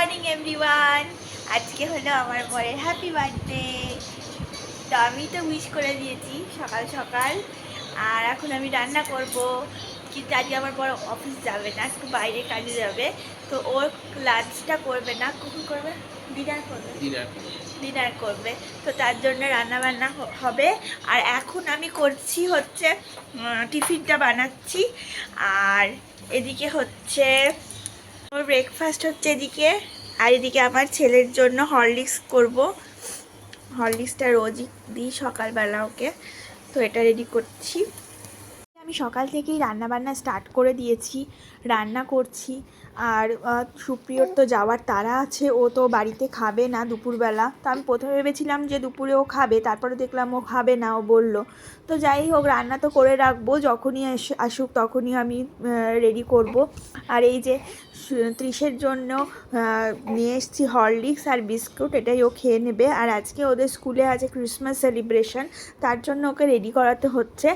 Morning everyone আজকে হলো আমার বরের হ্যাপি বার্থডে তো আমি তো উইশ করে দিয়েছি সকাল সকাল। আর এখন আমি রান্না করব। কিন্তু আজকে আমার বড় অফিস যাবে না একটু বাইরে কাজে যাবে। তো ওর লাঞ্চটা করবে না কখন করবে? ডিনার করবে। ডিনার ডিনার করবে। তো তার জন্য রান্না বান্না হবে। আর এখন আমি করছি হচ্ছে টিফিনটা বানাচ্ছি। আর এদিকে হচ্ছে ওর ব্রেকফাস্ট হচ্ছে এদিকে, আর এদিকে আমার ছেলের জন্য হরলিক্স করব। হরলিক্সটা রোজই দিই সকালবেলা ওকে, তো এটা রেডি করছি। আমি সকাল থেকেই রান্না বান্না স্টার্ট করে দিয়েছি, রান্না করছি, আর সুপ্রিয়র তো যাওয়ার তারা আছে, ও তো বাড়িতে খাবে না দুপুরবেলা। তো আমি প্রথমে ভেবেছিলাম যে দুপুরে ও খাবে, তারপরে দেখলাম ও খাবে না, ও বলল। তো যাই হোক, রান্না তো করে রাখব, যখনই আস- আসুক তখনই আমি রেডি করব। আর এই যে ত্রিশের জন্য নিয়ে এসেছি হরলিক্স আর বিস্কুট, এটাই ও খেয়ে নেবে। আর আজকে ওদের স্কুলে আছে ক্রিসমাস সেলিব্রেশন, তার জন্য ওকে রেডি করাতে হচ্ছে।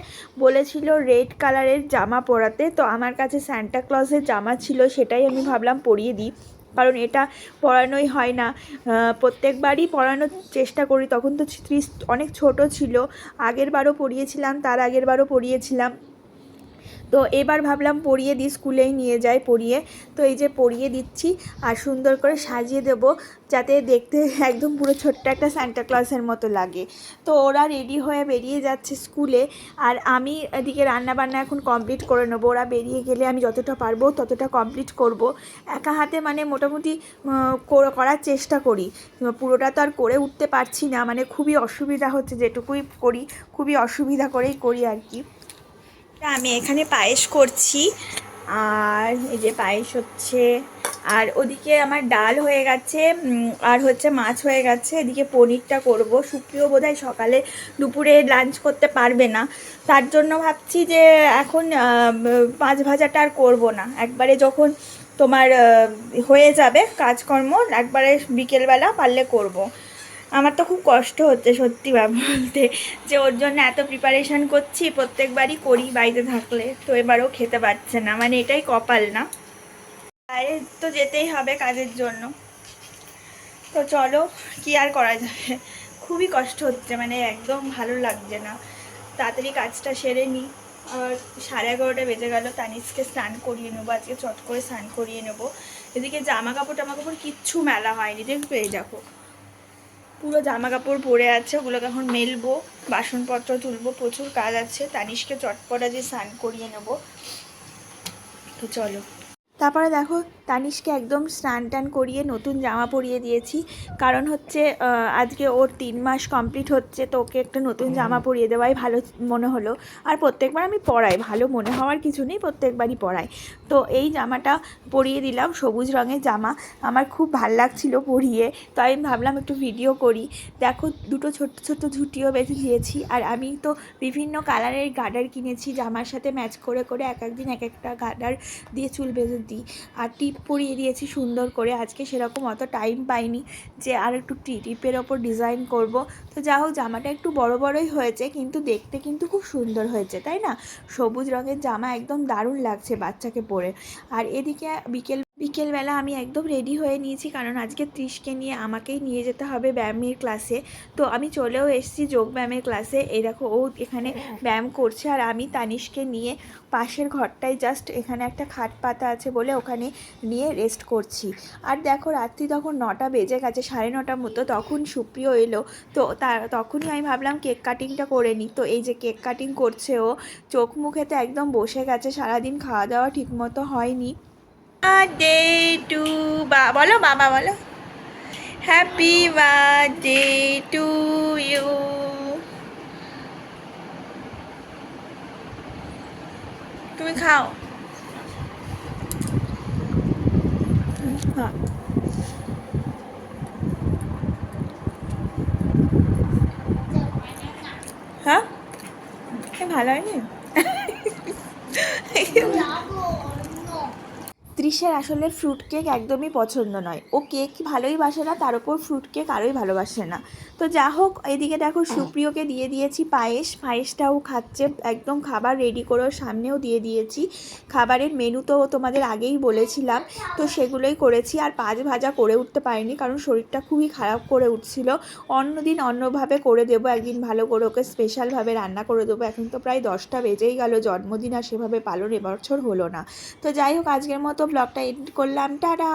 বলেছিল রেড কালারের জামা পরাতে, তো আমার কাছে স্যান্টা ক্লজের জামা ছিল, সেটাই আমি ভাবলাম পরিয়ে দিই। কারণ এটা পরানোই হয় না। প্রত্যেকবারই পরানোর চেষ্টা করি, তখন তো ত্রিশ অনেক ছোট ছিল। আগের বারও পরিয়েছিলাম, তার আগের বারও পরিয়েছিলাম। তো এবার ভাবলাম পরিয়ে দিই, স্কুলেই নিয়ে যাই পরিয়ে। তো এই যে পরিয়ে দিচ্ছি আর সুন্দর করে সাজিয়ে দেব যাতে দেখতে একদম পুরো ছোট্ট একটা সান্টা ক্লসের মতো লাগে। তো ওরা রেডি হয়ে বেরিয়ে যাচ্ছে স্কুলে আর আমি এদিকে রান্না বান্না এখন কমপ্লিট করে নেব। ওরা বেরিয়ে গেলে আমি যতটা পারব ততটা কমপ্লিট করব। একা হাতে মানে মোটামুটি করার চেষ্টা করি। পুরোটা তো আর করে উঠতে পারছি না। মানে খুবই অসুবিধা হচ্ছে যেটুকুই করি, খুবই অসুবিধা করেই করি আর কি। আমি এখানে পায়েস করছি। আর এই যে পায়েস হচ্ছে, আর ওদিকে আমার ডাল হয়ে গেছে আর হচ্ছে মাছ হয়ে গেছে। এদিকে পনিরটা করব। সুপ্রিয় বোধহয় সকালে দুপুরে লাঞ্চ করতে পারবে না। তার জন্য ভাবছি যে এখন পাঁচ ভাজাটা আর করব না। একবারে যখন তোমার হয়ে যাবে কাজকর্ম, একবারে বিকেলবেলা পারলে করব। আমার তো খুব কষ্ট হচ্ছে সত্যি বলতে, যে ওর জন্য এত প্রিপারেশন করছি, প্রত্যেকবারই করি বাড়িতে থাকলে, তো এবারও খেতে পারছে না মানে এটাই কপাল না? বাইরে তো যেতেই হবে কাজের জন্য। তো চলো, কি আর করা যাবে? খুবই কষ্ট হচ্ছে মানে একদম ভালো লাগছে না। তাড়াতাড়ি কাজটা সেরে নিই আর সাড়ে এগারোটা বেজে গেল, তানিশকে স্নান করিয়ে নেব, আজকে চট করে স্নান করিয়ে নেব। এদিকে জামা কাপড় টামা কাপড় কিচ্ছু মেলা হয়নি, দেখবে দেখো। পুরো জামা কাপড় পরে আছে, ওগুলোকে এখন মেলবো, বাসনপত্র তুলবো, প্রচুর কাজ আছে। তানিশকে চটপটা যে স্নান করিয়ে নেব। তো চলো। তারপরে দেখো তানিশকে একদম স্নান টান করিয়ে নতুন জামা পরিয়ে দিয়েছি। কারণ হচ্ছে আজকে ওর তিন মাস কমপ্লিট হচ্ছে তো ওকে একটা নতুন জামা পরিয়ে দেওয়াই ভালো মনে হলো। আর প্রত্যেকবার আমি পরাই ভালো মনে হওয়ার কিছু নেই প্রত্যেকবারই পরাই। তো এই জামাটা পরিয়ে দিলাম সবুজ রঙের জামা। আমার খুব ভালো লাগছিল পরিয়ে তো আমি ভাবলাম একটু ভিডিও করি। দেখো দুটো ছোট্ট ছোট্ট ঝুটিও বেঁধে দিয়েছি। আর আমি তো বিভিন্ন কালারের গার্ডার কিনেছি জামার সাথে ম্যাচ করে করে এক একদিন এক একটা গার্ডার দিয়ে চুল বেঁধে দিই আর টিপ পরিয়ে দিয়েছি সুন্দর করে। আজকে সেরকম অত টাইম পাইনি যে আর একটু টিপের ওপর ডিজাইন করব। তো যা হোক, জামাটা একটু বড় বড়ই হয়েছে, কিন্তু দেখতে কিন্তু খুব সুন্দর হয়েছে, তাই না? সবুজ রঙের জামা একদম দারুণ লাগছে বাচ্চাকে পরে। আর এদিকে বিকেল বিকেলবেলা আমি একদম রেডি হয়ে নিয়েছি, কারণ আজকে ত্রিশকে নিয়ে আমাকেই নিয়ে যেতে হবে ব্যায়ামের ক্লাসে তো আমি চলেও এসেছি যোগ ব্যায়ামের ক্লাসে এই দেখো, ও এখানে ব্যায়াম করছে আর আমি তানিশকে নিয়ে পাশের ঘরটায় জাস্ট এখানে একটা খাট পাতা আছে বলে ওখানে নিয়ে রেস্ট করছি। আর দেখো, রাত্রি তখন নটা বেজে গেছে, সাড়ে নটার মতো, তখন সুপ্রিয় এলো। তো তার তখনই আমি ভাবলাম কেক কাটিংটা করে নিই। তো এই যে কেক কাটিং করছে ও, চোখ মুখেতে একদম বসে গেছে, সারাদিন খাওয়া দাওয়া ঠিকমতো হয়নি। বার্থডে টু বা বলো বাবা বলো হ্যাপি বার্থডে টু ইউ তুমি খাও হ্যাঁ হ্যাঁ এ ভালো হয়নি ত্রিশের আসলে ফ্রুট কেক একদমই পছন্দ নয়। ও কেক ভালোই বাসে না, তার উপর ফ্রুট কেক আরোই ভালোবাসে না। তো যা হোক, এদিকে দেখো সুপ্রিয়কে দিয়ে দিয়েছি পায়েস। পায়েসটাও খাচ্ছে, একদম খাবার রেডি করে সামনেও দিয়ে দিয়েছি। খাবারের মেনু তো তোমাদের আগেই বলেছিলাম, তো সেগুলোই করেছি। আর পাঁচ ভাজা করে উঠতে পারিনি, কারণ শরীরটা খুবই খারাপ করে উঠছিল। অন্যদিন অন্যভাবে করে দেবো, একদিন ভালো করে ওকে স্পেশালভাবে রান্না করে দেবো। এখন তো প্রায় দশটা বেজেই গেল, জন্মদিন আর সেভাবে পালন এবছর হলো না। তো যাই হোক, আজকের মতো ব্লগটা এডিট করলাম টাটা!